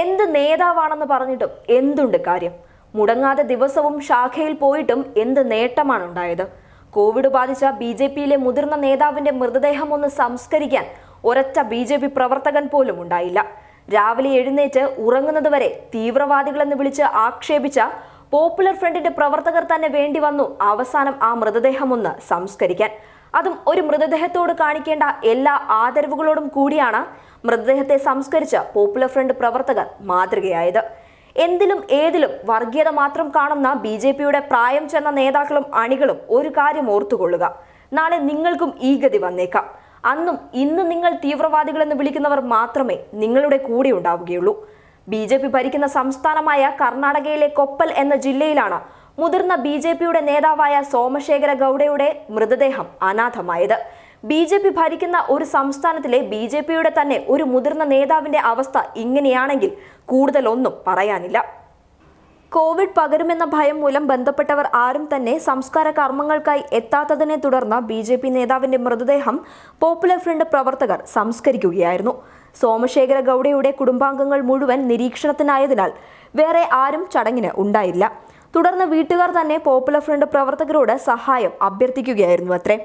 എന്ത് നേതാവാണെന്ന് പറഞ്ഞിട്ടും എന്തുണ്ട് കാര്യം? മുടങ്ങാതെ ദിവസവും ശാഖയിൽ പോയിട്ടും എന്ത് നേട്ടമാണ് ഉണ്ടായത്? കോവിഡ് ബാധിച്ച ബി ജെ പിയിലെ മുതിർന്ന നേതാവിന്റെ മൃതദേഹം ഒന്ന് സംസ്കരിക്കാൻ ഒരൊറ്റ ബി ജെ പി പ്രവർത്തകൻ പോലും ഉണ്ടായില്ല. രാവിലെ എഴുന്നേറ്റ് ഉറങ്ങുന്നതുവരെ തീവ്രവാദികളെന്ന് വിളിച്ച് ആക്ഷേപിച്ച പോപ്പുലർ ഫ്രണ്ടിന്റെ പ്രവർത്തകർ തന്നെ വേണ്ടി വന്നു അവസാനം ആ മൃതദേഹം ഒന്ന് സംസ്കരിക്കാൻ. അതും ഒരു മൃതദേഹത്തോട് കാണിക്കേണ്ട എല്ലാ ആദരവുകളോടും കൂടിയാണ് മൃതദേഹത്തെ സംസ്കരിച്ച പോപ്പുലർ ഫ്രണ്ട് പ്രവർത്തകർ മാതൃകയായത്. എന്തിലും ഏതിലും വർഗീയത മാത്രം കാണുന്ന ബി ജെ പിയുടെ പ്രായം ചെന്ന നേതാക്കളും അണികളും ഒരു കാര്യം ഓർത്തുകൊള്ളുക. നാളെ നിങ്ങൾക്കും ഈ ഗതി വന്നേക്കാം. അന്നും ഇന്ന് നിങ്ങൾ തീവ്രവാദികളെന്ന് വിളിക്കുന്നവർ മാത്രമേ നിങ്ങളുടെ കൂടെ ഉണ്ടാവുകയുള്ളൂ. ബി ഭരിക്കുന്ന സംസ്ഥാനമായ കർണാടകയിലെ കൊപ്പൽ എന്ന ജില്ലയിലാണ് മുതിർന്ന ബി ജെ പിയുടെ നേതാവായ സോമശേഖര ഗൌഡയുടെ മൃതദേഹം അനാഥമായത്. ബി ജെ പി ഭരിക്കുന്ന ഒരു സംസ്ഥാനത്തിലെ ബി ജെ പിയുടെ തന്നെ ഒരു മുതിർന്ന നേതാവിന്റെ അവസ്ഥ ഇങ്ങനെയാണെങ്കിൽ കൂടുതലൊന്നും പറയാനില്ല. കോവിഡ് പകരുമെന്ന ഭയം മൂലം ബന്ധപ്പെട്ടവർ ആരും തന്നെ സംസ്കാര കർമ്മങ്ങൾക്കായി എത്താത്തതിനെ തുടർന്ന് ബി ജെ പി നേതാവിന്റെ മൃതദേഹം പോപ്പുലർ ഫ്രണ്ട് പ്രവർത്തകർ സംസ്കരിക്കുകയായിരുന്നു. സോമശേഖര ഗൌഡയുടെ കുടുംബാംഗങ്ങൾ മുഴുവൻ നിരീക്ഷണത്തിനായതിനാൽ വേറെ ആരും ചടങ്ങിന് ഉണ്ടായില്ല. തുടർന്ന് വീട്ടുകാർ തന്നെ പോപ്പുലർ ഫ്രണ്ട് പ്രവർത്തകരോട് സഹായം അഭ്യർത്ഥിക്കുകയായിരുന്നു അത്രേ.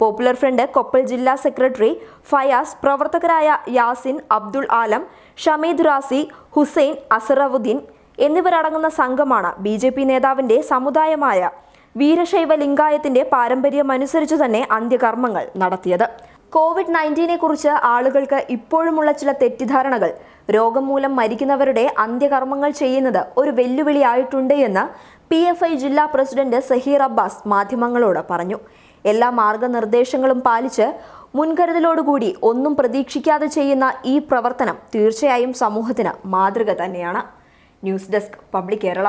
പോപ്പുലർ ഫ്രണ്ട് കൊപ്പൽ ജില്ലാ സെക്രട്ടറി ഫയാസ് പ്രവർത്തകരായ യാസിൻ അബ്ദുൾ ആലം ഷമീദ് റാസി ഹുസൈൻ അസറവുദ്ദീൻ എന്നിവരടങ്ങുന്ന സംഘമാണ് ബി ജെ പി നേതാവിന്റെ സമുദായമായ വീരശൈവ ലിംഗായത്തിന്റെ പാരമ്പര്യമനുസരിച്ചു തന്നെ അന്ത്യകർമ്മങ്ങൾ നടത്തിയത്. കോവിഡ് നയന്റീനെ കുറിച്ച് ആളുകൾക്ക് ഇപ്പോഴുമുള്ള ചില തെറ്റിദ്ധാരണകൾ. രോഗം മൂലം മരിക്കുന്നവരുടെ അന്ത്യകർമ്മങ്ങൾ ചെയ്യുന്നത് ഒരു വെല്ലുവിളിയായിട്ടുണ്ട് എന്ന് പി എഫ് ഐ ജില്ലാ പ്രസിഡന്റ് സഹീർ അബ്ബാസ് മാധ്യമങ്ങളോട് പറഞ്ഞു. എല്ലാ മാർഗനിർദ്ദേശങ്ങളും പാലിച്ച് മുൻകരുതലോടുകൂടി ഒന്നും പ്രതീക്ഷിക്കാതെ ചെയ്യുന്ന ഈ പ്രവർത്തനം തീർച്ചയായും സമൂഹത്തിന് മാതൃക തന്നെയാണ്. News desk public Kerala.